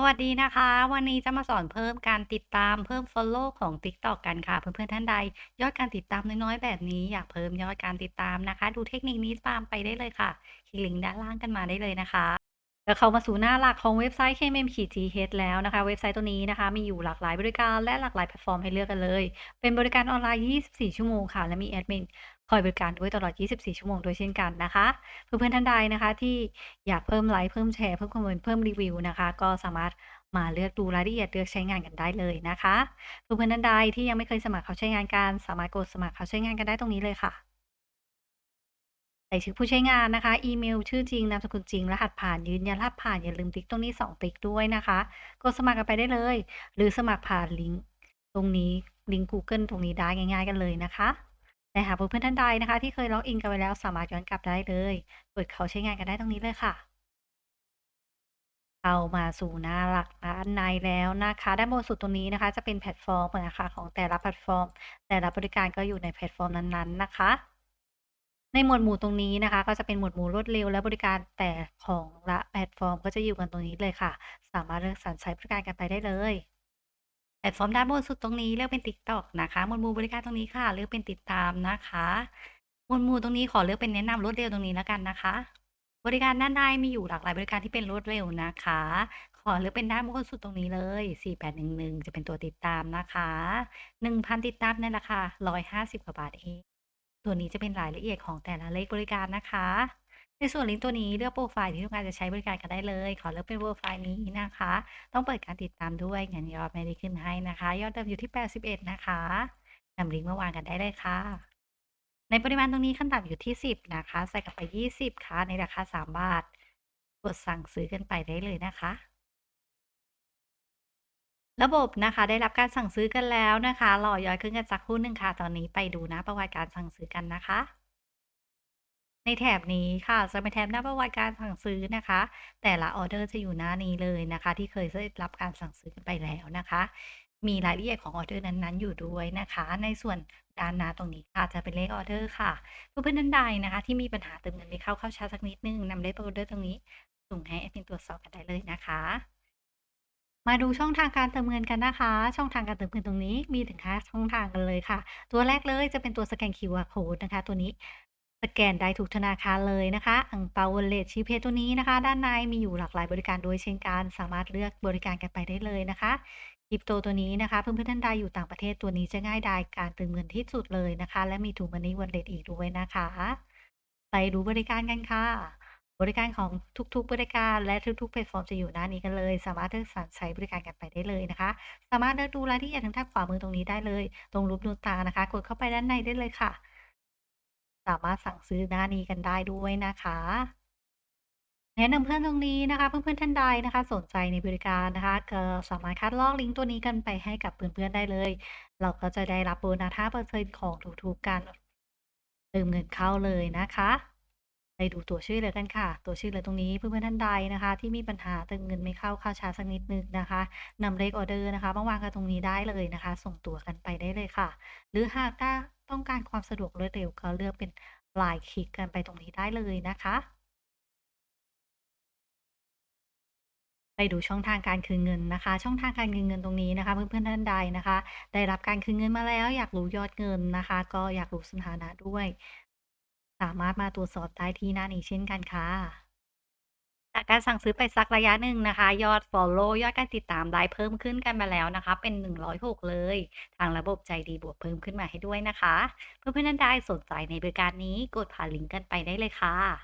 สวัสดีนะคะ วันนี้จะมาสอนเพิ่มการติดตามเพิ่ม Follow ของ TikTok กันค่ะ เพื่อนๆท่านใด ยอดการติดตามน้อยๆแบบนี้ อยากเพิ่มยอดการติดตามนะคะ ดูเทคนิคนี้ตามไปได้เลยค่ะ คลิกลิงก์ด้านล่างกันมาได้เลยนะคะแล้วเข้ามาสู่หน้าหลักของเว็บไซต์ KMM-GH แล้วนะคะ เว็บไซต์ตัวนี้นะคะ มีอยู่หลากหลายบริการและหลากหลายแพลตฟอร์มให้เลือกกันเลย เป็นบริการออนไลน์ 24 ชั่วโมงค่ะ และมีแอดมิน คอยบริการด้วยตลอด 24 ชั่วโมงโดยเช่นกันนะคะ เพื่อนๆท่านใดนะคะที่อยากเพิ่มไลค์เพิ่มแชร์เพิ่มคอมเมนต์เพิ่มรีวิวนะคะ ก็สามารถมาเลือกดูรายละเอียดเลือกใช้งานกันได้เลยนะคะ เพื่อนๆท่านใดที่ยังไม่เคยสมัครเขาใช้งานกันสามารถกดสมัครเขาใช้งานกันได้ตรงนี้เลยค่ะใส่ชื่อผู้ใช้งานนะคะ อีเมล ชื่อจริง นามสกุลจริง รหัสผ่าน ยืนยันรหัสผ่าน อย่าลืมติ๊กตรงนี้ 2 ติ๊กด้วยนะคะ กดสมัครกันไปได้เลย หรือสมัครผ่านลิงก์ตรงนี้ ลิงก์กูเกิลตรงนี้ได้ง่าย ๆ กันเลยนะคะ แต่หากเพื่อนๆท่านใดนะคะ ที่เคยล็อกอินกันไปแล้วสามารถย้อนกลับได้เลยเปิดเขาใช้งานกันได้ตรงนี้เลยค่ะเข้ามาสู่หน้าหลักด้านในแล้วนะคะด้านบนสุดตรงนี้นะคะ จะเป็นแพลตฟอร์มนะคะของแต่ละแพลตฟอร์ม แต่ละบริการก็อยู่ในแพลตฟอร์มนั้นๆนะคะ ในหมวดหมู่ตรงนี้นะคะ ก็จะเป็นหมวดหมู่รวดเร็วและบริการแต่ของละแพลตฟอร์ม ก็จะอยู่กันตรงนี้เลยค่ะ สามารถเลือกสรรใช้บริการกันไปได้เลย แพลตฟอร์มด้านบนสุดตรงนี้เลือกเป็น TikTok นะคะหมวดหมู่บริการตรงนี้ค่ะเลือกเป็นติดตามนะคะหมวดหมู่ตรงนี้ขอเลือกเป็นแนะนำรวดเร็วตรงนี้แล้วกันนะคะ บริการด้านในมีอยู่หลากหลายบริการที่เป็นรวดเร็วนะคะ ขอเลือกเป็นด้านบนสุดตรงนี้เลย 4811 จะเป็นตัวติดตามนะคะ 1,000 ติดตามในราคา150กว่าบาทเองตัวนี้จะเป็นรายละเอียดของแต่ละเลขบริการนะคะ ในส่วนลิงก์ตัวนี้เลือกโปรไฟล์ที่ต้องการจะใช้บริการกันได้เลย ขอเลือกเป็นโปรไฟล์นี้นะคะ ต้องเปิดการติดตามด้วยเงั้นยอดไม่ได้ขึ้นให้นะคะ ยอดเดิมอยู่ที่ 81 นะคะนำลิงก์มาวางกันได้เลยค่ะ ในปริมาณตรงนี้ขั้นต่ำอยู่ที่ 10 นะคะ ใส่กลับไป 20 ค่ะ ในราคา 3 บาท กดสั่งซื้อกันไปได้เลยนะคะระบบนะคะได้รับการสั่งซื้อกันแล้วนะคะรอยอดขึ้นกันสักครู่หนึ่งค่ะ ตอนนี้ไปดูน้าประวัติการสั่งซื้อกันนะคะ ในแถบนี้ค่ะจะเป็นแถบหน้าประวัติการสั่งซื้อนะคะ แต่ละออเดอร์จะอยู่หน้านี้เลยนะคะ ที่เคยได้รับการสั่งซื้อกันไปแล้วนะคะ มีรายละเอียดของออเดอร์นั้นๆ อยู่ด้วยนะคะ ในส่วนด้านหน้าตรงนี้ค่ะจะเป็นเลขออเดอร์ค่ะเพื่อนๆท่านใดนะคะ ที่มีปัญหาเติมเงินไม่เข้าเข้าช้าสักนิดนึงนำเลขออเดอร์ตรงนี้ส่งให้แอดมินตรวจสอบกันได้เลยนะคะ มาดูช่องทางการเติมเงินกันนะคะ ช่องทางการเติมเงินตรงนี้มีถึง5ช่องทางกันเลยค่ะ ตัวแรกเลยจะเป็นตัวสแกน QR Code นะคะ ตัวนี้ สแกนได้ทุกธนาคารเลยนะคะ อังเปา Wallet ชีเพตัวนี้นะคะ ด้านในมีอยู่หลากหลายบริการโดยเช่นกัน สามารถเลือกบริการกันไปได้เลยนะคะคริปโตตัวนี้นะคะ เพื่อนๆท่านใดอยู่ต่างประเทศตัวนี้จะง่ายดายการเติมเงินที่สุดเลยนะคะ และมี True Money Wallet อีกด้วยนะคะ ไปดูบริการกันค่ะ บริการของทุกๆบริการและทุกๆแพลตฟอร์มจะอยู่หน้านี้กันเลย สามารถเลือกสรรใช้บริการกันไปได้เลยนะคะ สามารถเลือกดูรายละเอียดทางด้านขวามือตรงนี้ได้เลย ตรงรูปดวงตานะคะ กดเข้าไปด้านในได้เลยค่ะ สามารถสั่งซื้อหน้านี้กันได้ด้วยนะคะแนะนำเพื่อนตรงนี้นะคะ เพื่อนๆท่านใดนะคะ สนใจในบริการนะคะก็สามารถคัดลอกลิงก์ตัวนี้กันไปให้กับเพื่อนๆได้เลย เราก็จะได้รับโบนัส5%ของทุกๆการเติมเงินเข้าเลยนะคะ ไปดูตัวช่วยเหลือกันค่ะ ตัวช่วยเหลือตรงนี้เพื่อนๆท่านใดนะคะ ที่มีปัญหาเติมเงินไม่เข้าเข้าช้าสักนิดนึงนะคะนำเลขออเดอร์นะคะมาวางกันตรงนี้ได้เลยนะคะ ส่งตัวกันไปได้เลยค่ะ หรือหากถ้าต้องการความสะดวกรวดเร็วก็เลือกเป็นลายคลิกกันไปตรงนี้ได้เลยนะคะ ไปดูช่องทางการคืนเงินนะคะ ช่องทางการคืนเงินตรงนี้นะคะ เพื่อนๆท่านใดนะคะ ได้รับการคืนเงินมาแล้ว อยากรู้ยอดเงินนะคะ ก็อยากรู้สถานะด้วย สามารถมาตรวจสอบได้ที่หน้านี้เช่นกันค่ะ จากการสั่งซื้อไปสักระยะหนึ่งนะคะ ยอด Follow ยอดการติดตามได้เพิ่มขึ้นกันมาแล้วนะคะ เป็น 106 เลย ทางระบบใจดีบวกเพิ่มขึ้นมาให้ด้วยนะคะ เพื่อนๆท่านใดสนใจในบริการนี้กดผ่านลิงก์กันไปได้เลยค่ะ